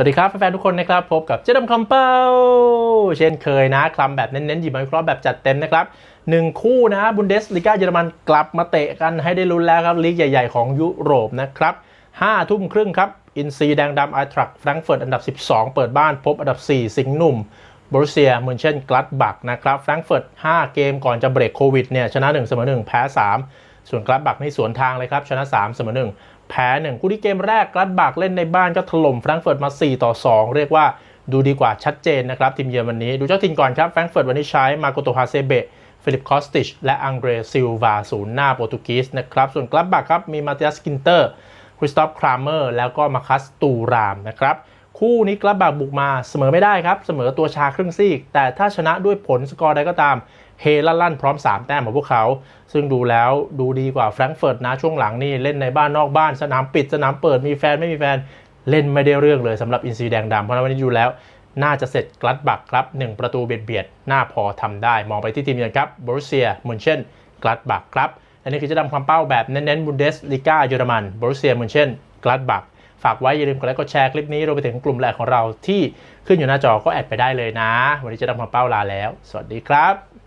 สวัสดีครับแฟนๆทุกคนนะครับ พบกับเจ๊ดำคำเป้า เช่นเคยนะคลำแบบเน้นๆหยิบมาวิเคราะห์แบบจัดเต็มนะครับหนึ่งคู่นะบุนเดสลิก้าเยอรมันกลับมาเตะกันให้ได้ลุ้นแล้วครับลีกใหญ่ๆของยุโรปนะครับ5ทุ่มครึ่งครับอินซีแดงดำไอทรัคแฟรงก์เฟิร์ตอันดับ 12 เปิดบ้านพบอันดับ 4 สิงห์หนุ่มบรูเซียมืนเช่นกลัดบักนะครับแฟรงก์เฟิร์ต5เกมก่อนจะเบรกโควิดเนี่ยชนะ 1 เสมอ 1 แพ้ 3 ส่วนกลัดบักในสวนทางเลยครับชนะ 3 เสมอ1แพ้1คู่ที่เกมแรกกลัดบักเล่นในบ้านก็ถล่มแฟรงก์เฟิร์ตมา 4 ต่อ 2 เรียกว่าดูดีกว่าชัดเจนนะครับทีมเยือนวันนี้ดูเจ้าถิ่นก่อนครับแฟรงก์เฟิร์ตวันนี้ใช้มาโกโตฮาเซเบะฟิลิปคอสติชและอังเดรซิลวาศูนย์หน้าโปรตุเกสนะครับส่วนกลับบักครับมีมาเตียสกินเตอร์คริสตอฟครามเมอร์แล้วก็มาคัสตูรามนะครับคู่นี้กลับบักบุกมาเสมอไม่ได้ครับ เสมอตัวชาครึ่งซีก แต่ถ้าชนะด้วยผลสกอร์ใดก็ตาม เฮลั่นลั่นพร้อม 3 แต้มของพวกเขา ซึ่งดูแล้วดูดีกว่าแฟรงก์เฟิร์ตนะช่วงหลังนี่เล่นในบ้านนอกบ้านสนามปิดสนามเปิดมีแฟนไม่มีแฟนเล่นไม่ได้เรื่องเลยสำหรับอินซีแดงดำเพราะนั้นวันนี้ดูแล้ว น่าจะเสร็จกลัดบักครับ 1 ประตูเบียดเบียดน่าพอทำได้ มองไปที่ทีมเยือนครับบรูเซียมุนเช่นกลัดบักครับอันนี้คือจะดำความเป้าแบบเน้นๆบุนเดสลิก้าเยอรมันบรูเซียมุนเช่นกลัดบักฝากไว้อย่าลืมกดไลค์กดแชร์คลิปนี้รวมไปถึงกลุ่มแหลกของเราที่ขึ้นอยู่หน้าจอก็แอดไปได้เลยนะ วันนี้จะดำความเป้าลาแล้ว สวัสดีครับ